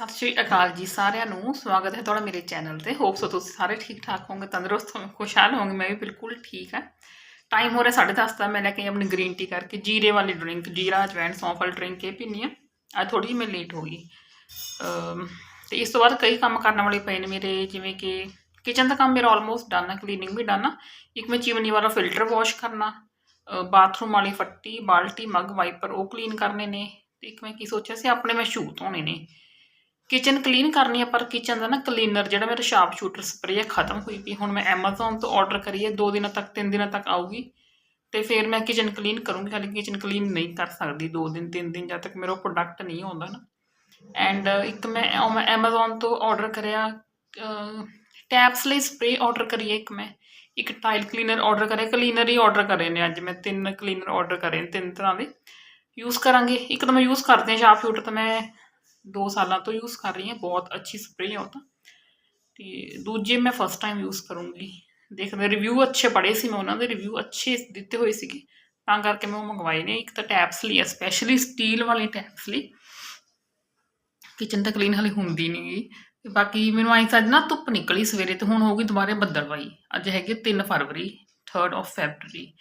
ਸਤਿ ਸ਼੍ਰੀ ਅਕਾਲ ਜੀ ਸਾਰਿਆਂ ਨੂੰ। ਸਵਾਗਤ ਹੈ ਤੁਹਾਡਾ ਮੇਰੇ ਚੈਨਲ ਤੇ। ਹੋਪ ਸੋ ਤੁਸੀਂ ਸਾਰੇ ਠੀਕ ਠਾਕ ਹੋਵੋਗੇ ਤੰਦਰੁਸਤ ਹੋਵੋਗੇ ਖੁਸ਼ਹਾਲ ਹੋਵੋਗੇ। ਮੈਂ ਵੀ ਬਿਲਕੁਲ ਠੀਕ ਹਾਂ। ਟਾਈਮ ਹੋ ਰਿਹਾ 10:30 ਦਾ। ਮੈਂ ਲੈ ਕੇ ਆਪਣੀ ਗ੍ਰੀਨ ਟੀ ਕਰਕੇ ਜੀਰੇ ਵਾਲੀ ਡਰਿੰਕ ਜੀਰਾ ਅਜਵਾਇਣ ਸੌਂਫ ਵਾਲੀ ਡਰਿੰਕ ਇਹ ਪੀਨੀ ਆ ਅੱਜ ਥੋੜੀ ਜਿਹੀ ਮੈਂ ਲੇਟ ਹੋ ਗਈ। ਅਮ, ਤੇ ਇਸ ਤੋਂ ਬਾਅਦ ਕਈ ਕੰਮ ਕਰਨ ਵਾਲੇ ਪਏ ਨੇ ਮੇਰੇ ਜਿਵੇਂ ਕਿ ਕਿਚਨ ਦਾ ਕੰਮ ਮੇਰਾ ਆਲਮੋਸਟ ਡਨ ਹੈ ਕਲੀਨਿੰਗ ਵੀ ਡਨ ਆ। ਇੱਕ ਮੈਂ ਚਿਮਨੀ ਵਾਲਾ ਫਿਲਟਰ ਵਾਸ਼ ਕਰਨਾ ਬਾਥਰੂਮ ਵਾਲੀ ਫੱਟੀ ਬਾਲਟੀ ਮੱਗ ਵਾਈਪਰ ਉਹ ਕਲੀਨ ਕਰਨੇ ਨੇ। ਤੇ ਇੱਕ ਮੈਂ ਕੀ ਸੋਚਿਆ ਸੀ ਆਪਣੇ ਮੈਂ ਸ਼ੂ ਧੋਣੇ ਨੇ। ਕਿਚਨ ਕਲੀਨ ਕਰਨੀ ਆ, ਪਰ ਕਿਚਨ ਦਾ ਨਾ ਕਲੀਨਰ ਜਿਹੜਾ ਮੇਰਾ ਸ਼ਾਰਪ ਸ਼ੂਟਰ ਸਪਰੇਅ ਖਤਮ ਹੋਈ ਪਈ ਹੁਣ ਮੈਂ Amazon ਤੋਂ ਆਰਡਰ ਕਰੀ ਹੈ 2 ਦਿਨਾਂ ਤੱਕ 3 ਦਿਨਾਂ ਤੱਕ ਆਊਗੀ। ਤੇ ਫਿਰ ਮੈਂ ਕਿਚਨ ਕਲੀਨ ਕਰੂੰਗੀ, ਹਾਲੇ ਕਿਚਨ ਕਲੀਨ ਨਹੀਂ ਕਰ ਸਕਦੀ 2 ਦਿਨ 3 ਦਿਨ ਜਦ ਤੱਕ ਮੇਰਾ ਪ੍ਰੋਡਕਟ ਨਹੀਂ ਆਉਂਦਾ ਨਾ। ਐਂਡ ਇੱਕ ਮੈਂ, ਉਹ Amazon ਤੋਂ ਆਰਡਰ ਕਰਿਆ ਟੈਪਸ ਲਈ ਸਪਰੇਅ ਆਰਡਰ ਕਰੀਏ ਇੱਕ ਮੈਂ। ਇੱਕ ਟਾਈਲ ਕਲੀਨਰ ਆਰਡਰ ਕਰਿਆ ਕਲੀਨਰ ਹੀ ਆਰਡਰ ਕਰੇ ਨੇ ਅੱਜ ਮੈਂ, ਤਿੰਨ ਕਲੀਨਰ ਆਰਡਰ ਕਰੇ ਨੇ, ਤਿੰਨ ਤਰ੍ਹਾਂ ਦੇ। ਯੂਜ਼ ਕਰਾਂਗੇ, ਇੱਕ ਤਾਂ ਮੈਂ ਯੂਜ਼ ਕਰਦੇ ਹਾਂ ਸ਼ਾਰਪ ਸ਼ੂਟਰ ਤਾਂ ਮੈਂ 2 ਸਾਲਾਂ ਤੋਂ ਯੂਜ਼ ਕਰ ਰਹੀ ਹਾਂ, ਬਹੁਤ ਅੱਛੀ ਸਪਰੇਅ ਆ ਉਹ ਤਾਂ। ਤੇ ਦੂਜੇ ਮੈਂ ਫਸਟ ਟਾਈਮ ਯੂਜ਼ ਕਰੂੰਗੀ। ਦੇਖਦੇ ਰਿਵਿਊ ਅੱਛੇ ਪੜੇ ਸੀ, ਮੈਂ ਉਹਨਾਂ ਦੇ ਰਿਵਿਊ ਅੱਛੇ ਦਿੱਤੇ ਹੋਏ ਸੀਗੇ। ਤਾਂ ਕਰਕੇ ਮੈਂ ਉਹ ਮੰਗਵਾਏ ਨੇ, ਇੱਕ ਤਾਂ ਟੈਪਸ ਲਈ ਸਪੈਸ਼ਲੀ ਸਟੀਲ ਵਾਲੀ ਟੈਪਸ ਲਈ। ਕਿਚਨ ਤਾਂ ਕਲੀਨ ਹਲੇ ਹੁੰਦੀ ਨਹੀਂ ਗੀ। ਤੇ ਬਾਕੀ ਮੈਨੂੰ ਆਈ ਅੱਜ ਨਾ ਧੁੱਪ ਨਿਕਲੀ ਸਵੇਰੇ ਤੇ ਹੁਣ ਹੋ ਗਈ ਦੁਬਾਰੇ ਬੱਦਲਵਾਈ। ਅੱਜ ਹੈਗੇ 3 ਫਰਵਰੀ 3rd ਆਫ ਫੈਬਰੂਰੀ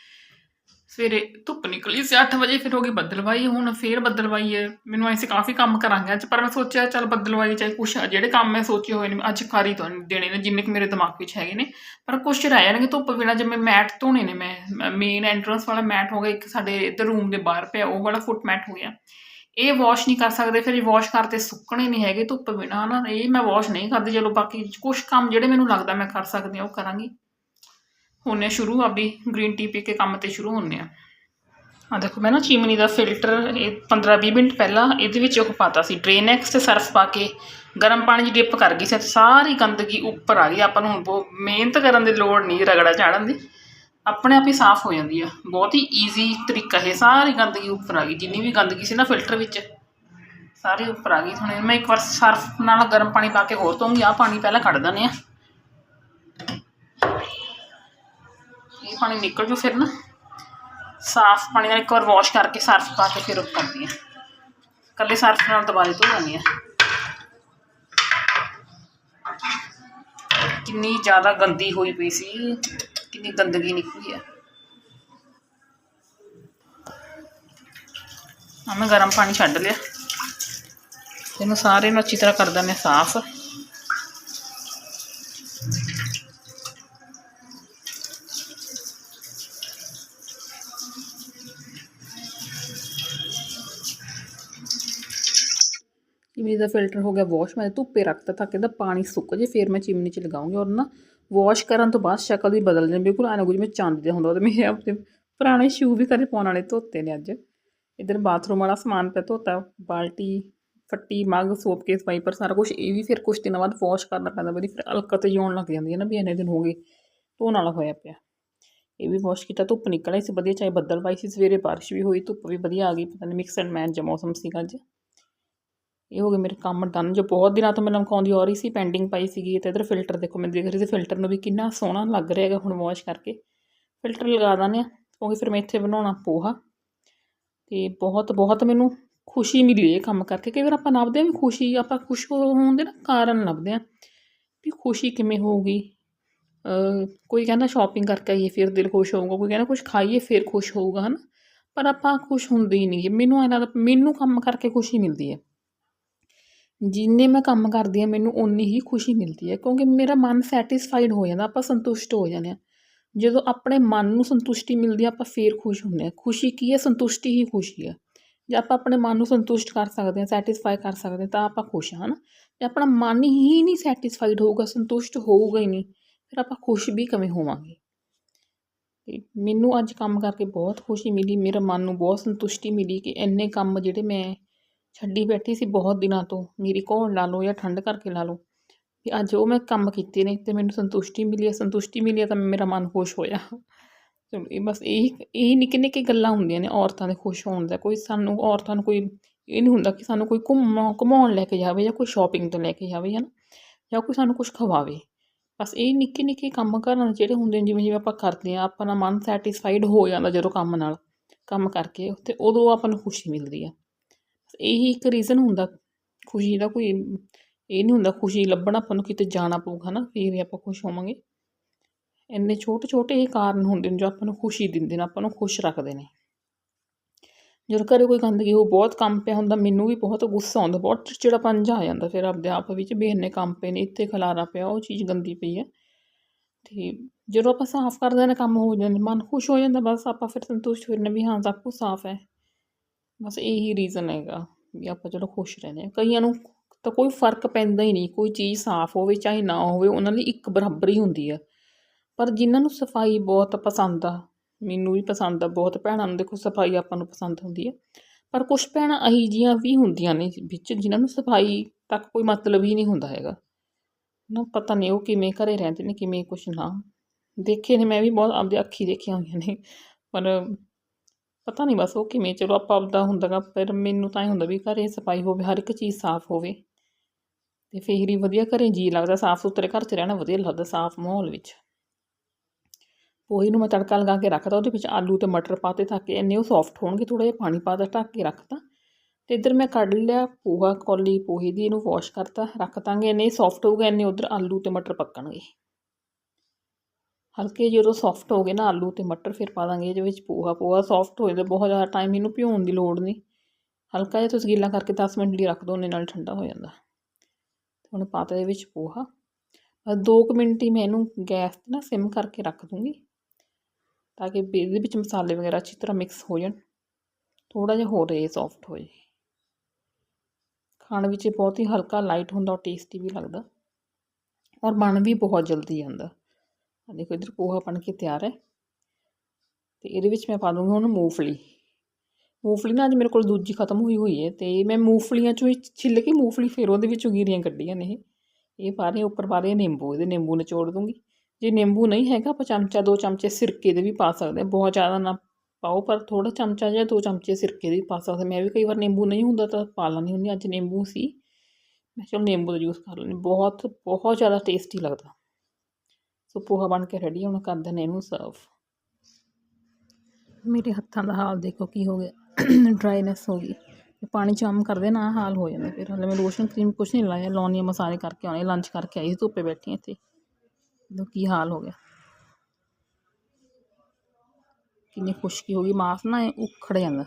ਸਵੇਰੇ ਧੁੱਪ ਨਿਕਲੀ ਸੀ 8 ਵਜੇ ਫਿਰ ਹੋ ਗਈ ਬੱਦਲਵਾਈ, ਹੁਣ ਫੇਰ ਬੱਦਲਵਾਈ ਹੈ। ਮੈਨੂੰ ਐਸੇ ਕਾਫੀ ਕੰਮ ਕਰਾਂਗੇ ਅੱਜ, ਪਰ ਮੈਂ ਸੋਚਿਆ ਚੱਲ ਬੱਦਲਵਾਈ ਚਾਹੇ ਕੁਛ ਜਿਹੜੇ ਕੰਮ ਮੈਂ ਸੋਚੇ ਹੋਏ ਨੇ, ਅੱਜ ਕਰ ਹੀ ਦੇਣੇ ਨੇ, ਜਿੰਨੇ ਕਿ ਮੇਰੇ ਦਿਮਾਗ ਵਿੱਚ ਹੈਗੇ ਨੇ। ਪਰ ਕੁਛ ਰਹਿ ਜਾਣਗੇ ਧੁੱਪ ਬਿਨਾ, ਜਿਵੇਂ ਮੈਟ ਧੋਣੇ ਨੇ, ਮੈਂ ਮੇਨ ਐਂਟਰੈਂਸ ਵਾਲਾ ਮੈਟ ਹੋ ਗਿਆ, ਇੱਕ ਸਾਡੇ ਇੱਧਰ ਰੂਮ ਦੇ ਬਾਹਰ ਪਿਆ, ਉਹ ਵਾਲਾ ਫੁੱਟ ਮੈਟ ਹੋ ਗਿਆ। ਇਹ ਵਾਸ਼ ਨਹੀਂ ਕਰ ਸਕਦੇ, ਫਿਰ ਇਹ ਵਾਸ਼ ਕਰਤੇ ਸੁੱਕਣੇ ਨਹੀਂ ਹੈਗੇ ਧੁੱਪ ਬਿਨਾ ਨਾ ਇਹ ਮੈਂ ਵਾਸ਼ ਨਹੀਂ ਕਰਦੀ, ਚਲੋ ਬਾਕੀ ਕੁਛ ਕੰਮ ਜਿਹੜੇ ਮੈਨੂੰ ਲੱਗਦਾ ਮੈਂ ਕਰ ਸਕਦੀ ਹਾਂ, ਉਹ ਕਰਾਂਗੀ। ਹੁੰਨੇ ਸ਼ੁਰੂ, ਆਪਦੀ ਗ੍ਰੀਨ ਟੀ ਪੀ ਕੇ ਕੰਮ ਤੇ ਸ਼ੁਰੂ ਹੁੰਨੇ ਆ। ਆ ਦੇਖੋ, ਮੈਂ ਨਾ ਚੀਮਨੀ ਦਾ ਫਿਲਟਰ ਇਹ 15-20 ਮਿੰਟ ਪਹਿਲਾਂ ਇਹਦੇ ਵਿੱਚ ਉਹ ਪਾਤਾ ਸੀ। ਡਰੇਨੈਕਸ ਤੇ ਸਰਫ ਪਾ ਕੇ ਗਰਮ ਪਾਣੀ 'ਚ ਡਿਪ ਕਰ ਗਈ ਸੀ ਸਾਰੀ ਗੰਦਗੀ ਉੱਪਰ ਆ ਗਈ। ਆਪਾਂ ਨੂੰ ਹੁਣ ਬਹੁਤ ਮਿਹਨਤ ਕਰਨ ਦੀ ਲੋੜ ਨਹੀਂ ਰਗੜਾ ਝਾੜਨ ਦੀ। ਆਪਣੇ ਆਪ ਹੀ ਸਾਫ਼ ਹੋ ਜਾਂਦੀ ਆ। ਬਹੁਤ ਹੀ ਈਜ਼ੀ ਤਰੀਕਾ ਹੈ ਸਾਰੀ ਗੰਦਗੀ ਉੱਪਰ ਆ ਗਈ। ਜਿੰਨੀ ਵੀ ਗੰਦਗੀ ਸੀ ਨਾ ਫਿਲਟਰ ਵਿੱਚ, ਸਾਰੀ ਉੱਪਰ ਆ ਗਈ। ਹੁਣ ਮੈਂ ਇੱਕ ਵਾਰ ਸਰਫ ਨਾਲ ਗਰਮ ਪਾਣੀ ਪਾ ਕੇ ਹੋਰ ਧੋਂਗੀ ਆ ਪਾਣੀ ਪਹਿਲਾਂ ਕੱਢ ਦਿੰਦੇ ਆ। ਪਾਣੀ ਨਿਕਲ ਜੂ ਫਿਰ ਨਾ। ਸਾਫ਼ ਪਾਣੀ ਨਾਲ ਇੱਕ ਵਾਰ ਵਾਸ਼ ਕਰਕੇ ਸਰਫ ਪਾ ਕੇ ਫਿਰ ਉਹ ਕਰਦੀ ਆ। ਕੱਲੇ ਸਰਫ ਨਾਲ ਦੁਬਾਰੇ ਧੋ ਲੈਂਦੀ ਆ। ਕਿੰਨੀ ਜ਼ਿਆਦਾ ਗੰਦੀ ਹੋਈ ਪਈ ਸੀ। ਕਿੰਨੀ ਗੰਦਗੀ ਨਿਕਲੀ ਆ। ਮੈਂ ਗਰਮ ਪਾਣੀ ਛੱਡ ਲਿਆ। ਇਹਨੂੰ ਸਾਰੇ ਨੂੰ ਅੱਛੀ ਤਰ੍ਹਾਂ ਕਰ ਦਿੰਦੇ ਹਾਂ ਸਾਫ਼। ਚਿਮਨੀ ਦਾ ਫਿਲਟਰ ਹੋ ਗਿਆ ਵਾਸ਼ ਮੈਂ ਧੁੱਪੇ ਰੱਖਤਾ, ਤਾਂ ਕਿ ਇਹਦਾ ਪਾਣੀ ਸੁੱਕ ਜੇ, ਫਿਰ ਮੈਂ ਚਿਮਨੀ 'ਚ ਲਗਾਉਂਗੀ ਔਰ ਨਾ ਵਾਸ਼ ਕਰਨ ਤੋਂ ਬਾਅਦ ਸ਼ਕਲ ਵੀ ਬਦਲ ਜਾਂਦੀ ਬਿਲਕੁਲ ਐਨਾ ਕੁਝ ਮੈਂ ਚੰਦ ਜਿਹਾ ਹੁੰਦਾ ਉਹ ਮੇਰੇ ਆਪਣੇ ਪੁਰਾਣੇ ਸ਼ੂ ਵੀ ਕਦੇ ਪਾਉਣ ਵਾਲੇ ਧੋਤੇ ਨੇ ਅੱਜ। ਇੱਧਰ ਬਾਥਰੂਮ ਵਾਲਾ ਸਮਾਨ ਪਿਆ ਧੋਤਾ, ਬਾਲਟੀ, ਫੱਟੀ, ਮੱਗ, ਸੋਪ ਕੇਸ, ਵਾਈਪਰ, ਸਾਰਾ ਕੁਝ ਇਹ ਵੀ ਫਿਰ ਕੁਝ ਦਿਨਾਂ ਬਾਅਦ ਵਾਸ਼ ਕਰਨਾ ਪੈਂਦਾ, ਬੜੀ ਫਿਰ ਹਲਕਤ ਜਿਉਣ ਲੱਗ ਜਾਂਦੀ ਹੈ ਨਾ ਵੀ ਇੰਨੇ ਦਿਨ ਹੋ ਗਏ, ਧੋਣ ਵਾਲਾ ਹੋਇਆ ਪਿਆ। ਇਹ ਵੀ ਵਾਸ਼ ਕੀਤਾ, ਧੁੱਪ ਨਿਕਲ ਆਈ ਸੀ, ਵਧੀਆ ਚਾਹੇ ਬੱਦਲ ਪਾਈ ਸੀ, ਸਵੇਰੇ ਬਾਰਿਸ਼ ਵੀ ਹੋਈ, ਧੁੱਪ ਵੀ ਵਧੀਆ ਆ ਗਈ, ਪਤਾ ਨਹੀਂ ਮਿਕਸ ਐਂਡ ਮੈਚ ਜਿਹਾ ਮੌਸਮ ਸੀਗਾ ਅੱਜ। ਇਹ ਹੋ ਗਏ ਮੇਰੇ ਕੰਮ ਡਨ ਜੋ ਬਹੁਤ ਦਿਨਾਂ ਤੋਂ ਮੈਂ ਲਮਕਾਉਂਦੀ ਆ ਰਹੀ ਸੀ ਪੈਂਡਿੰਗ ਪਾਈ ਸੀਗੀ, ਤੇ ਇਧਰ ਫਿਲਟਰ ਦੇਖੋ, ਮੈਂ ਦੇਖ ਰਹੀ ਸੀ ਫਿਲਟਰ ਨੂੰ ਵੀ ਕਿੰਨਾ ਸੋਹਣਾ ਲੱਗ ਰਿਹਾ ਹੈਗਾ ਹੁਣ ਵਾਸ਼ ਕਰਕੇ। ਫਿਲਟਰ ਲਗਾ ਦਾਨੇ ਆ ਕਿਉਂਕਿ ਫਿਰ ਮੈਂ ਇੱਥੇ ਬਣਾਉਣਾ ਪੋਹਾ। ਤੇ ਬਹੁਤ ਬਹੁਤ ਮੈਨੂੰ ਖੁਸ਼ੀ ਮਿਲੀ ਇਹ ਕੰਮ ਕਰਕੇ, ਕਈ ਵਾਰ ਆਪਾਂ ਲੱਭਦੇ ਆ ਵੀ ਖੁਸ਼ੀ, ਆਪਾਂ ਖੁਸ਼ ਹੋਣ ਦੇ ਨਾ ਕਾਰਨ ਲੱਭਦੇ ਆ ਵੀ ਖੁਸ਼ੀ ਕਿਵੇਂ ਹੋਊਗੀ। ਕੋਈ ਕਹਿੰਦਾ ਸ਼ਾਪਿੰਗ ਕਰਕੇ ਆਈਏ ਫਿਰ ਦਿਲ ਖੁਸ਼ ਹੋਊਗਾ, ਕੋਈ ਕਹਿੰਦਾ ਕੁਝ ਖਾਈਏ ਫਿਰ ਖੁਸ਼ ਹੋਊਗਾ, ਹਨ। ਪਰ ਆਪਾਂ ਖੁਸ਼ ਹੁੰਦੇ ਹੀ ਨਹੀਂ ਮੈਨੂੰ ਇਹਨਾਂ ਦਾ ਮੈਨੂੰ ਕੰਮ ਕਰਕੇ ਖੁਸ਼ੀ ਮਿਲਦੀ ਹੈ। ਜਿੰਨੇ ਮੈਂ ਕੰਮ ਕਰਦੀ ਹਾਂ, ਮੈਨੂੰ ਉਨੀ ਹੀ ਖੁਸ਼ੀ ਮਿਲਦੀ ਹੈ, ਕਿਉਂਕਿ ਮੇਰਾ ਮਨ ਸੈਟੀਸਫਾਈਡ ਹੋ ਜਾਂਦਾ, ਆਪਾਂ ਸੰਤੁਸ਼ਟ ਹੋ ਜਾਂਦੇ ਹਾਂ। ਜਦੋਂ ਆਪਣੇ ਮਨ ਨੂੰ ਸੰਤੁਸ਼ਟੀ ਮਿਲਦੀ ਆ ਆਪਾਂ ਫੇਰ ਖੁਸ਼ ਹੁੰਦੇ ਹਾਂ। ਖੁਸ਼ੀ ਕੀ ਹੈ? ਸੰਤੁਸ਼ਟੀ ਹੀ ਖੁਸ਼ੀ ਹੈ। ਜੇ ਆਪਾਂ ਆਪਣੇ ਮਨ ਨੂੰ ਸੰਤੁਸ਼ਟ ਕਰ ਸਕਦੇ ਹਾਂ ਸੈਟੀਸਫਾਈ ਕਰ ਸਕਦੇ ਹਾਂ, ਤਾਂ ਆਪਾਂ ਖੁਸ਼ ਹਾਂ ਨਾ ਜੇ ਆਪਣਾ ਮਨ ਹੀ ਨਹੀਂ ਸੈਟੀਸਫਾਈਡ ਹੋਊਗਾ, ਸੰਤੁਸ਼ਟ ਹੋਊਗਾ ਹੀ ਨਹੀਂ, ਫਿਰ ਆਪਾਂ ਖੁਸ਼ ਵੀ ਕਿਵੇਂ ਹੋਵਾਂਗੇ? ਤੇ ਮੈਨੂੰ ਅੱਜ ਕੰਮ ਕਰਕੇ ਬਹੁਤ ਖੁਸ਼ੀ ਮਿਲੀ, ਮੇਰਾ ਮਨ ਨੂੰ ਬਹੁਤ ਸੰਤੁਸ਼ਟੀ ਮਿਲੀ ਕਿ ਇੰਨੇ ਕੰਮ ਜਿਹੜੇ ਮੈਂ ਛੱਡੀ ਬੈਠੀ ਸੀ ਬਹੁਤ ਦਿਨਾਂ ਤੋਂ, ਮੇਰੀ ਘੋਲ ਲਾ ਲਓ ਜਾਂ ਠੰਡ ਕਰਕੇ ਲਾ ਲਓ। ਵੀ ਅੱਜ ਉਹ ਮੈਂ ਕੰਮ ਕੀਤੇ ਨੇ ਤੇ ਮੈਨੂੰ ਸੰਤੁਸ਼ਟੀ ਮਿਲੀ ਹੈ ਸੰਤੁਸ਼ਟੀ ਮਿਲੀ ਹੈ ਤਾਂ ਮੇਰਾ ਮਨ ਖੁਸ਼ ਹੋਇਆ। ਚਲੋ, ਇਹ ਬਸ ਇਹੀ ਇਹੀ ਨਿੱਕੇ ਨਿੱਕੇ ਗੱਲਾਂ ਹੁੰਦੀਆਂ ਨੇ ਔਰਤਾਂ ਦੇ ਖੁਸ਼ ਹੋਣ ਦਾ। ਕੋਈ ਸਾਨੂੰ, ਔਰਤਾਂ ਨੂੰ ਕੋਈ ਇਹ ਨਹੀਂ ਹੁੰਦਾ ਕਿ ਸਾਨੂੰ ਕੋਈ ਘੁੰਮਾ, ਘੁਮਾਉਣ ਲੈ ਕੇ ਜਾਵੇ ਜਾਂ ਕੋਈ ਸ਼ਾਪਿੰਗ ਤੋਂ ਲੈ ਕੇ ਜਾਵੇ ਹੈ ਨਾ ਜਾਂ ਕੋਈ ਸਾਨੂੰ ਕੁਝ ਖਵਾਵੇ। ਬਸ ਇਹ ਨਿੱਕੇ ਨਿੱਕੇ ਕੰਮ ਕਰਨ ਜਿਹੜੇ ਹੁੰਦੇ ਨੇ, ਜਿਵੇਂ ਜਿਵੇਂ ਆਪਾਂ ਕਰਦੇ ਆ ਆਪਣਾ ਮਨ ਸੈਟੀਸਫਾਈਡ ਹੋ ਜਾਂਦਾ ਜਦੋਂ ਕੰਮ ਨਾਲ, ਕੰਮ ਕਰਕੇ, ਤੇ ਉਦੋਂ ਆਪਾਂ ਨੂੰ ਖੁਸ਼ੀ ਮਿਲਦੀ ਆ। ਇਹੀ ਇੱਕ ਰੀਜ਼ਨ ਹੁੰਦਾ ਖੁਸ਼ੀ ਦਾ ਕੋਈ, ਇਹ ਨਹੀਂ ਹੁੰਦਾ ਖੁਸ਼ੀ ਲੱਭਣ ਆਪਾਂ ਨੂੰ ਕਿਤੇ ਜਾਣਾ ਪਊਗਾ ਨਾ ਫਿਰ ਹੀ ਆਪਾਂ ਖੁਸ਼ ਹੋਵਾਂਗੇ। ਇੰਨੇ ਛੋਟੇ ਛੋਟੇ ਇਹ ਕਾਰਨ ਹੁੰਦੇ ਨੇ ਜੋ ਆਪਾਂ ਨੂੰ ਖੁਸ਼ੀ ਦਿੰਦੇ ਨੇ, ਆਪਾਂ ਨੂੰ ਖੁਸ਼ ਰੱਖਦੇ ਨੇ। ਜਦੋਂ ਘਰੇ ਕੋਈ ਗੰਦਗੀ ਹੋ ਬਹੁਤ ਕੰਮ ਪਿਆ ਹੁੰਦਾ, ਮੈਨੂੰ ਵੀ ਬਹੁਤ ਗੁੱਸਾ ਆਉਂਦਾ, ਬਹੁਤ ਚਿੜਚਿੜਾਪਨ ਜਿਹਾ ਆ ਜਾਂਦਾ, ਫਿਰ ਆਪਦੇ ਆਪ ਵਿੱਚ ਵੀ ਇੰਨੇ ਕੰਮ ਪਏ ਨੇ, ਇੱਥੇ ਖਲਾਰਾ ਪਿਆ, ਉਹ ਚੀਜ਼ ਗੰਦੀ ਪਈ ਹੈ ਅਤੇ ਜਦੋਂ ਆਪਾਂ ਸਾਫ਼ ਕਰਦੇ ਨੇ, ਕੰਮ ਹੋ ਜਾਂਦੇ, ਮਨ ਖੁਸ਼ ਹੋ ਜਾਂਦਾ, ਬਸ ਆਪਾਂ ਫਿਰ ਸੰਤੁਸ਼ਟ ਹੋ ਜਾਂਦੇ ਵੀ ਹਾਂ, ਸਭ ਕੁਛ ਸਾਫ਼ ਹੈ। ਬਸ ਇਹੀ ਰੀਜ਼ਨ ਹੈਗਾ ਵੀ ਆਪਾਂ ਚਲੋ ਖੁਸ਼ ਰਹਿੰਦੇ ਹਾਂ। ਕਈਆਂ ਨੂੰ ਤਾਂ ਕੋਈ ਫ਼ਰਕ ਪੈਂਦਾ ਹੀ ਨਹੀਂ, ਕੋਈ ਚੀਜ਼ ਸਾਫ਼ ਹੋਵੇ ਚਾਹੇ ਨਾ ਹੋਵੇ, ਉਹਨਾਂ ਲਈ ਇੱਕ ਬਰਾਬਰ ਹੀ ਹੁੰਦੀ ਆ। ਪਰ ਜਿਨ੍ਹਾਂ ਨੂੰ ਸਫ਼ਾਈ ਬਹੁਤ ਪਸੰਦ ਆ, ਮੈਨੂੰ ਵੀ ਪਸੰਦ ਆ, ਬਹੁਤ ਭੈਣਾਂ ਨੂੰ ਦੇਖੋ ਸਫ਼ਾਈ ਆਪਾਂ ਨੂੰ ਪਸੰਦ ਹੁੰਦੀ ਆ। ਪਰ ਕੁਝ ਭੈਣਾਂ ਇਹੀ ਜਿਹੀਆਂ ਵੀ ਹੁੰਦੀਆਂ ਨੇ ਵਿੱਚ ਜਿਨ੍ਹਾਂ ਨੂੰ ਸਫ਼ਾਈ ਤੱਕ ਕੋਈ ਮਤਲਬ ਹੀ ਨਹੀਂ ਹੁੰਦਾ ਹੈਗਾ। ਨਾ ਪਤਾ ਨਹੀਂ ਉਹ ਕਿਵੇਂ ਘਰੇ ਰਹਿੰਦੇ ਨੇ, ਕਿਵੇਂ ਕੁਛ ਨਾ। ਦੇਖੇ ਨੇ ਮੈਂ ਵੀ ਬਹੁਤ ਆਪਦੇ ਅੱਖੀ ਦੇਖੀਆਂ ਹੋਈਆਂ ਨੇ। ਪਰ ਪਤਾ ਨਹੀਂ ਬਸ ਉਹ ਕਿਵੇਂ, ਚਲੋ ਆਪਾਂ ਆਪਦਾ ਹੁੰਦਾ ਗਾ, ਪਰ ਮੈਨੂੰ ਤਾਂ ਇਹ ਹੁੰਦਾ ਵੀ ਘਰੇ ਸਫ਼ਾਈ ਹੋਵੇ, ਹਰ ਇੱਕ ਚੀਜ਼ ਸਾਫ਼ ਹੋਵੇ। ਤੇ ਫਿਰ ਹੀ ਵਧੀਆ ਘਰੇ ਜੀ ਲੱਗਦਾ ਸਾਫ਼ ਸੁਥਰੇ ਘਰ 'ਚ ਰਹਿਣਾ ਵਧੀਆ ਲੱਗਦਾ, ਸਾਫ਼ ਮਾਹੌਲ ਵਿੱਚ। ਪੋਹੇ ਨੂੰ ਮੈਂ ਤੜਕਾ ਲਗਾ ਕੇ ਰੱਖਦਾ ਉਹਦੇ ਵਿੱਚ ਆਲੂ ਤੇ ਮਟਰ ਪਾਤੇ ਤਾਂ ਕਿ, ਇੰਨੇ ਉਹ ਸੌਫਟ ਹੋਣਗੇ, ਥੋੜ੍ਹਾ ਜਿਹਾ ਪਾਣੀ ਪਾ ਦਿੱਤਾ ਢੱਕ ਕੇ ਰੱਖਤਾ। ਤੇ ਇੱਧਰ ਮੈਂ ਕੱਢ ਲਿਆ ਪੋਹਾ ਕੌਲੀ, ਪੋਹੇ ਦੀ ਇਹਨੂੰ ਵਾਸ਼ ਕਰਤਾ, ਰੱਖ ਦਾਂਗੇ ਇੰਨੇ ਸੌਫਟ ਹੋਊਗਾ, ਇੰਨੇ ਉੱਧਰ ਆਲੂ ਤੇ ਮਟਰ ਪੱਕਣਗੇ। ਹਲਕੇ ਜਦੋਂ ਸੌਫਟ ਹੋ ਗਏ ਨਾ ਆਲੂ ਤੇ ਮਟਰ ਫਿਰ ਪਾ ਦਾਂਗੇ ਇਹਦੇ ਵਿੱਚ ਪੋਹਾ ਪੋਹਾ ਸੌਫਟ ਹੋ ਜਾਂਦਾ, ਬਹੁਤ ਜ਼ਿਆਦਾ ਟਾਈਮ ਇਹਨੂੰ ਭਿਉਣ ਦੀ ਲੋੜ ਨਹੀਂ। ਹਲਕਾ ਜਿਹਾ ਤੁਸੀਂ ਗਿੱਲਾ ਕਰਕੇ 10 ਮਿੰਟ ਲਈ ਰੱਖ ਦਿਓ, ਉਹਨੇ ਨਾਲ ਠੰਡਾ ਹੋ ਜਾਂਦਾ। ਹੁਣ ਪਾਤਾ ਇਹਦੇ ਵਿੱਚ ਪੋਹਾ। ਦੋ ਕੁ ਮਿੰਟ ਹੀ ਮੈਂ ਇਹਨੂੰ ਗੈਸ 'ਤੇ ਨਾ ਸਿਮ ਕਰਕੇ ਰੱਖ ਦੂੰਗੀ, ਤਾਂ ਕਿ ਇਹਦੇ ਵਿੱਚ ਮਸਾਲੇ ਵਗੈਰਾ ਅੱਛੀ ਤਰ੍ਹਾਂ ਮਿਕਸ ਹੋ ਜਾਣ। ਥੋੜਾ ਜਿਹਾ ਹੋ ਰਹੇ ਸੌਫਟ ਹੋ ਜੇ ਖਾਣ ਵਿੱਚ ਬਹੁਤ ਹੀ ਹਲਕਾ ਲਾਈਟ ਹੁੰਦਾ ਔਰ ਟੇਸਟੀ ਵੀ ਲੱਗਦਾ। ਔਰ ਬਣ ਵੀ ਬਹੁਤ ਜਲਦੀ ਜਾਂਦਾ। ਦੇਖੋ ਇਧਰ ਪੋਹਾ ਬਣ ਕੇ ਤਿਆਰ ਹੈ। ਤੇ ਇਹਦੇ ਵਿੱਚ ਮੈਂ ਪਾ ਦੂੰਗੀ ਹੁਣ ਮੂੰਗਫਲੀ। ਮੂੰਗਫਲੀ ਨਾ ਅੱਜ ਮੇਰੇ ਕੋਲ ਦੂਜੀ ਖਤਮ ਹੋਈ ਹੋਈ ਹੈ ਤੇ ਮੈਂ ਮੂੰਗਫਲੀਆਂ ਚੋਂ ਹੀ ਛਿੱਲ ਕੇ ਮੂੰਗਫਲੀ ਫਿਰ ਉਹਦੇ ਵਿੱਚੋਂ ਗਿਰੀਆਂ ਕੱਢੀਆਂ ਨੇ ਇਹ। ਇਹ ਪਾ ਰਹੀ ਉੱਪਰ ਪਾ ਰਹੀ ਨਿੰਬੂ, ਇਹਦੇ ਨਿੰਬੂ ਨਿਚੋੜ ਦੂੰਗੀ ਜੇ ਨਿੰਬੂ ਨਹੀਂ ਹੈਗਾ ਆਪਾਂ ਚਮਚਾ ਦੋ ਚਮਚੇ ਸਿਰਕੇ ਦੇ ਵੀ ਪਾ ਸਕਦੇ ਹਾਂ। ਬਹੁਤ ਜ਼ਿਆਦਾ ਨਾ ਪਾਓ ਪਰ ਥੋੜਾ ਚਮਚਾ ਜਾਂ ਦੋ ਚਮਚੇ ਸਿਰਕੇ ਦੇ ਵੀ ਪਾ ਸਕਦੇ ਮੈਂ ਵੀ ਕਈ ਵਾਰ ਨਿੰਬੂ ਨਹੀਂ ਹੁੰਦਾ ਤਾਂ ਪਾ ਲੈਂਦੀ ਹੁੰਦੀ ਅੱਜ ਨਿੰਬੂ ਸੀ। ਮੈਂ ਚਲ ਨਿੰਬੂ ਦਾ ਜੂਸ ਕਰ ਲੈਂਦੀ ਬਹੁਤ ਬਹੁਤ ਜ਼ਿਆਦਾ ਟੇਸਟੀ ਲੱਗਦਾ। ਸੋ ਪੋਹਾ ਬਣ ਕੇ ਰੈਡੀ, ਹੁਣ ਕਰ ਦਿੰਦੇ ਇਹਨੂੰ ਸਰਵ। ਮੇਰੇ ਹੱਥਾਂ ਦਾ ਹਾਲ ਦੇਖੋ ਕੀ ਹੋ ਗਿਆ। ਡਰਾਈਨੈਸ ਹੋ ਗਈ। ਪਾਣੀ ਚ ਆਮ ਕਰਦੇ ਨਾ ਹਾਲ ਹੋ ਜਾਂਦਾ ਫਿਰ। ਹਲੇ ਮੈਂ ਲੋਸ਼ਨ ਕਰੀਮ ਕੁਛ ਨਹੀਂ ਲਾਇਆ, ਲਾਉਣੀ ਮਸਾਲੇ ਕਰਕੇ ਆਉਣੇ ਲੰਚ ਕਰਕੇ ਆਈ ਸੀ, ਧੁੱਪੇ ਬੈਠੀ ਇੱਥੇ। ਦੇਖੋ ਕੀ ਹਾਲ ਹੋ ਗਿਆ। ਕਿੰਨੀ ਖੁਸ਼ਕੀ ਹੋ ਗਈ, ਮਾਸ ਨਾ ਉਖੜ ਜਾਂਦਾ।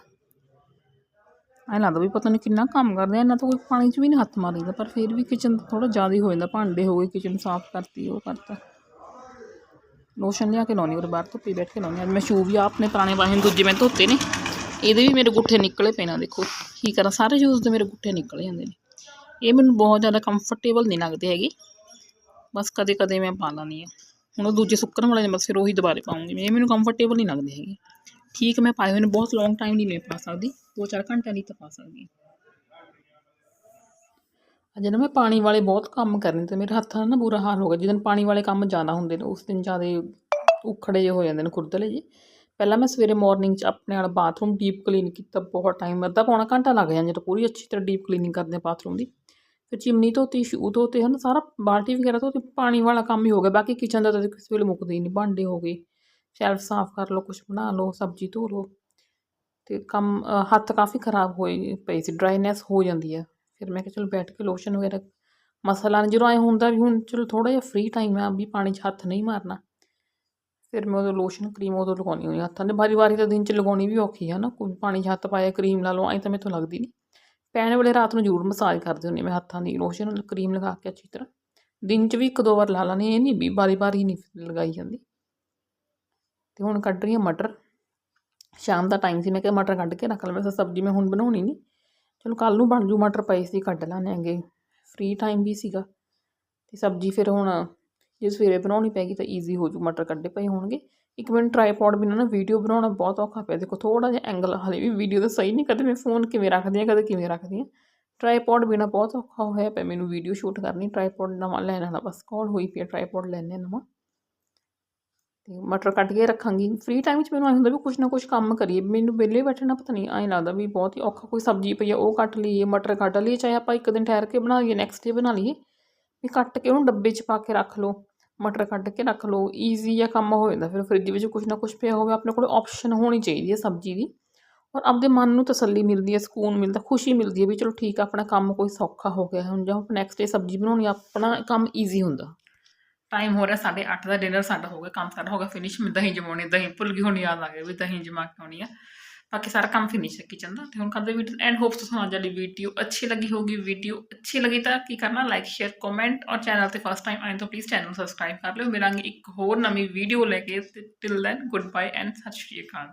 ਐਂ ਲੱਗਦਾ ਵੀ ਪਤਾ ਨਹੀਂ ਕਿੰਨਾ ਕੰਮ ਕਰਦੇ ਆ, ਇਹਨਾਂ ਤਾਂ ਕੋਈ ਪਾਣੀ 'ਚ ਵੀ ਨਹੀਂ ਹੱਥ ਮਾਰੀਦਾ, ਪਰ ਫਿਰ ਵੀ ਕਿਚਨ ਥੋੜਾ ਜ਼ਿਆਦਾ ਹੀ ਹੋ ਜਾਂਦਾ, ਭਾਂਡੇ ਹੋ ਗਏ ਕਿਚਨ ਸਾਫ਼ ਕਰਤੀ, ਉਹ ਕਰਤਾ। ਲੋਸ਼ਨ ਲਿਆ ਕੇ ਲਾਉਣੀ ਉਹ ਬਾਹਰ ਧੁੱਪੇ ਬੈਠ ਕੇ ਲਾਉਣੀ। ਅੱਜ ਮੈਂ ਸ਼ੂ ਵੀ ਆਪਣੇ ਪੁਰਾਣੇ ਵਾਹਨ ਦੂਜੇ ਮੈਂ ਧੋਤੇ ਨੇ। ਇਹਦੇ ਵੀ ਮੇਰੇ ਗੁੱਠੇ ਨਿਕਲੇ ਪਏ ਨਾ, ਦੇਖੋ। ਕੀ ਕਰਾਂ, ਸਾਰੇ ਯੂਜ਼ ਦੇ ਮੇਰੇ ਗੁੱਠੇ ਨਿਕਲ ਜਾਂਦੇ ਨੇ। ਇਹ ਮੈਨੂੰ ਬਹੁਤ ਜ਼ਿਆਦਾ ਕੰਫਰਟੇਬਲ ਨਹੀਂ ਲੱਗਦੇ ਹੈਗੇ। ਬਸ ਕਦੇ ਕਦੇ ਮੈਂ ਪਾ ਲੈਂਦੀ ਹਾਂ। ਹੁਣ ਉਹ ਦੂਜੇ ਸੁੱਕਣ ਵਾਲੇ ਨੇ, ਬਸ ਫਿਰ ਉਹੀ ਦੁਬਾਰੇ ਪਾਉਂਗੀ ਇਹ ਮੈਨੂੰ ਕੰਫਰਟੇਬਲ ਨਹੀਂ ਲੱਗਦੇ ਹੈਗੇ। ਠੀਕ ਮੈਂ ਪਾਏ ਹੋਏ ਨੇ, ਬਹੁਤ ਲੌਂਗ ਟਾਈਮ ਨਹੀਂ ਮੈਂ ਪਾ ਸਕਦੀ। ਦੋ ਚਾਰ ਘੰਟਿਆਂ ਲਈ ਤਾਂ ਪਾ ਸਕਦੀ ਅੱਜ ਨਾ ਮੈਂ ਪਾਣੀ ਵਾਲੇ ਬਹੁਤ ਕੰਮ ਕਰਨੇ ਤੇ ਮੇਰੇ ਹੱਥਾਂ ਨਾ ਬੁਰਾ ਹਾਲ ਹੋ ਗਿਆ। ਜਿੱਦਣ ਪਾਣੀ ਵਾਲੇ ਕੰਮ ਜ਼ਿਆਦਾ ਹੁੰਦੇ ਨੇ, ਉਸ ਦਿਨ ਜ਼ਿਆਦਾ ਉਖੜੇ ਜਿਹੇ ਹੋ ਜਾਂਦੇ ਨੇ ਖੁਰਦਲੇ ਜੀ। ਪਹਿਲਾਂ ਮੈਂ ਸਵੇਰੇ ਮਾਰਨਿੰਗ 'ਚ ਆਪਣੇ ਵਾਲਾ ਬਾਥਰੂਮ ਡੀਪ ਕਲੀਨ ਕੀਤਾ, ਬਹੁਤ ਟਾਈਮ ਅੱਧਾ ਪੌਣਾ ਘੰਟਾ ਲੱਗ ਜਾਂਦਾ ਜਦੋਂ ਪੂਰੀ ਅੱਛੀ ਤਰ੍ਹਾਂ ਡੀਪ ਕਲੀਨਿੰਗ ਕਰਦੇ ਬਾਥਰੂਮ ਦੀ। ਫਿਰ ਚਿਮਨੀ ਧੋਤੀ ਸ਼ੂ ਧੋਤੇ, ਹਨ, ਸਾਰਾ ਬਾਲਟੀ ਵਗੈਰਾ ਧੋਤੇ, ਪਾਣੀ ਵਾਲਾ ਕੰਮ ਹੀ ਹੋ ਗਿਆ। ਬਾਕੀ ਕਿਚਨ ਦਾ ਤਾਂ ਕਿਸੇ ਵੇਲੇ ਮੁੱਕਦਾ ਹੀ ਨਹੀਂ, ਭਾਂਡੇ ਹੋ ਗਏ। ਸ਼ੈਲਫ ਸਾਫ਼ ਕਰ ਲਓ ਕੁਝ ਬਣਾ ਲਓ, ਸਬਜ਼ੀ ਧੋ ਲਓ। ਤੇ ਕੰਮ ਹੱਥ ਕਾਫੀ ਖਰਾਬ ਹੋਏ ਪਏ ਸੀ ਡਰਾਈਨੈਸ ਹੋ ਜਾਂਦੀ ਹੈ ਫਿਰ ਮੈਂ ਕਿਹਾ ਚਲੋ ਬੈਠ ਕੇ ਲੋਸ਼ਨ ਵਗੈਰਾ ਮਸਲਾ ਜਦੋਂ ਐ ਹੁੰਦਾ ਵੀ ਹੁਣ ਚਲੋ ਥੋੜਾ ਜਿਹਾ ਫ੍ਰੀ ਟਾਈਮ ਆ ਵੀ ਪਾਣੀ 'ਚ ਹੱਥ ਨਹੀਂ ਮਾਰਨਾ, ਫਿਰ ਮੈਂ ਉਦੋਂ ਲੋਸ਼ਨ ਕਰੀਮ ਉਦੋਂ ਲਗਾਉਣੀ ਹੋਈ ਹੱਥਾਂ ਦੇ, ਵਾਰੀ ਵਾਰੀ ਤਾਂ ਦਿਨ 'ਚ ਲਗਾਉਣੀ ਵੀ ਔਖੀ ਆ ਨਾ, ਕੋਈ ਪਾਣੀ 'ਚ ਹੱਥ ਪਾਇਆ ਕਰੀਮ ਲਾ ਲਓ, ਐਂ ਤਾਂ ਮੈਥੋਂ ਲੱਗਦੀ ਨਹੀਂ ਪੈਣ ਵੇਲੇ ਰਾਤ ਨੂੰ ਜ਼ਰੂਰ ਮਸਾਜ ਕਰਦੇ ਹੁੰਦੀ ਮੈਂ ਹੱਥਾਂ ਦੀ ਲੋਸ਼ਨ ਕਰੀਮ ਲਗਾ ਕੇ ਅੱਛੀ ਤਰ੍ਹਾਂ। ਦਿਨ 'ਚ ਵੀ ਇੱਕ ਦੋ ਵਾਰ ਲਾ ਲੈਣੀ ਇਹ ਨਹੀਂ ਵੀ ਵਾਰੀ ਵਾਰੀ ਨਹੀਂ ਲਗਾਈ ਜਾਂਦੀ। ਤੇ ਹੁਣ ਕੱਢ ਰਹੀ ਹਾਂ ਮਟਰ, ਸ਼ਾਮ ਦਾ ਟਾਈਮ ਸੀ, ਮੈਂ ਕਿਹਾ ਮਟਰ ਕੱਢ ਕੇ ਰੱਖ ਲਵਾਂ ਸਬਜ਼ੀ ਮੈਂ ਹੁਣ ਬਣਾਉਣੀ ਨਹੀਂ ਚਲੋ ਕੱਲ ਨੂੰ ਬਣ ਜੂ ਮਟਰ ਪਏ ਸੀ, ਕੱਢ ਲਾਣੇ ਹੈਗੇ। ਫ੍ਰੀ ਟਾਈਮ ਵੀ ਸੀਗਾ। ਤੇ ਸਬਜ਼ੀ ਫਿਰ ਹੁਣ ਜੇ ਸਵੇਰੇ ਬਣਾਉਣੀ ਪੈਗੀ ਤਾਂ ਈਜ਼ੀ ਹੋ ਜੂ, ਮਟਰ ਕੱਢੇ ਪਏ ਹੋਣਗੇ। ਇੱਕ ਮਿੰਟ ਟ੍ਰਾਈਪੋਡ ਬਿਨਾਂ ਨਾ ਵੀਡੀਓ ਬਣਾਉਣਾ ਬਹੁਤ ਔਖਾ ਪਿਆ। ਦੇਖੋ ਥੋੜਾ ਜਿਹਾ ਐਂਗਲ ਹਲੇ ਵੀ ਵੀਡੀਓ ਦਾ ਸਹੀ ਨਹੀਂ, ਕਦੇ ਮੈਂ ਫੋਨ ਕਿਵੇਂ ਰੱਖਦੀ ਹਾਂ, ਕਦੇ ਕਿਵੇਂ ਰੱਖਦੀ ਹਾਂ। ਟ੍ਰਾਈਪੋਡ ਬਿਨਾਂ ਬਹੁਤ ਔਖਾ ਹੋਇਆ ਪਿਆ ਮੈਨੂੰ ਵੀਡੀਓ ਸ਼ੂਟ ਕਰਨੀ ਟ੍ਰਾਈਪੋਡ ਨਵਾਂ ਲੈਣਾ ਨਾ ਬਸ ਕਾਲ ਹੋਈ ਪਈ ਟ੍ਰਾਈਪੋਡ ਲੈਣੇ ਨਵਾਂ। ਤੇ ਮਟਰ ਕੱਟ ਕੇ ਰੱਖਾਂਗੀ। ਫ੍ਰੀ ਟਾਈਮ ਵਿੱਚ ਮੈਨੂੰ ਐਂ ਹੁੰਦਾ ਵੀ ਕੁਛ ਨਾ ਕੁਛ ਕੰਮ ਕਰੀਏ। ਮੈਨੂੰ ਵਿਹਲੇ ਬੈਠਣਾ ਪਤਾ ਨਹੀਂ, ਐਂ ਲੱਗਦਾ ਵੀ ਬਹੁਤ ਹੀ ਔਖਾ ਕੋਈ ਸਬਜ਼ੀ ਪਈ ਆ, ਉਹ ਕੱਟ ਲਈਏ, ਮਟਰ ਕੱਟ ਲਈਏ, ਚਾਹੇ ਆਪਾਂ ਇੱਕ ਦਿਨ ਠਹਿਰ ਕੇ ਬਣਾ ਲਈਏ ਨੈਕਸਟ ਡੇ ਬਣਾ ਲਈਏ। ਵੀ ਕੱਟ ਕੇ ਉਹਨੂੰ ਡੱਬੇ 'ਚ ਪਾ ਕੇ ਰੱਖ ਲਓ, ਮਟਰ ਕੱਢ ਕੇ ਰੱਖ ਲਓ ਈਜ਼ੀ ਜਿਹਾ ਕੰਮ ਹੋ ਜਾਂਦਾ। ਫਿਰ ਫ੍ਰਿਜ ਵਿੱਚ ਕੁਛ ਨਾ ਕੁਛ ਪਿਆ ਹੋਵੇ, ਆਪਣੇ ਕੋਲ ਆਪਸ਼ਨ ਹੋਣੀ ਚਾਹੀਦੀ ਹੈ ਸਬਜ਼ੀ ਦੀ। ਔਰ ਆਪਦੇ ਮਨ ਨੂੰ ਤਸੱਲੀ ਮਿਲਦੀ ਹੈ ਸਕੂਨ ਮਿਲਦਾ, ਖੁਸ਼ੀ ਮਿਲਦੀ ਹੈ ਵੀ ਚਲੋ ਠੀਕ ਆ, ਆਪਣਾ ਕੰਮ ਕੋਈ ਸੌਖਾ ਹੋ ਗਿਆ ਹੁਣ ਜਾਂ ਨੈਕਸਟ ਡੇ ਸਬਜ਼ੀ ਬਣਾਉਣੀ ਆਪਣਾ ਕੰਮ ਈਜ਼ੀ ਹੁੰਦਾ। ਟਾਈਮ ਹੋ ਰਿਹਾ, ਸਾਢੇ ਅੱਠ ਦਾ ਡਿਨਰ ਸਾਡਾ ਹੋ ਗਿਆ, ਕੰਮ ਸਾਡਾ ਹੋ ਗਿਆ ਫਿਨਿਸ਼ ਮੈਂ ਦਹੀਂ ਜਮਾਉਣੀ ਦਹੀਂ ਭੁੱਲ ਗਈ ਹੁਣ, ਯਾਦ ਆ ਗਿਆ ਵੀ ਦਹੀਂ ਜਮਾ ਕੇ ਆਉਣੀ ਆ। ਬਾਕੀ ਸਾਰਾ ਕੰਮ ਫਿਨਿਸ਼ ਹੈ ਕਿਚਨ ਦਾ, ਤੇ ਹੁਣ ਕਰਦੇ ਵੀਡੀਓ ਐਂਡ ਹੋਪਸ ਤੁਹਾਨੂੰ ਅੱਜ ਵਾਲੀ ਵੀਡੀਓ ਅੱਛੀ ਲੱਗੀ ਹੋਗੀ ਵੀਡੀਓ ਅੱਛੀ ਲੱਗੀ ਤਾਂ ਕੀ ਕਰਨਾ ਲਾਈਕ ਸ਼ੇਅਰ ਕਮੈਂਟ ਔਰ ਚੈਨਲ ਤੇ ਫਸਟ ਟਾਈਮ ਆਏ ਤਾਂ ਪਲੀਜ਼ ਚੈਨਲ ਨੂੰ ਸਬਸਕ੍ਰਾਈਬ ਕਰ ਲਿਓ। ਮਿਲਾਂਗੇ ਇੱਕ ਹੋਰ ਨਵੀਂ ਵੀਡੀਓ ਲੈ ਕੇ till then good bye and ਸਤਿ ਸ਼੍ਰੀ ਅਕਾਲ।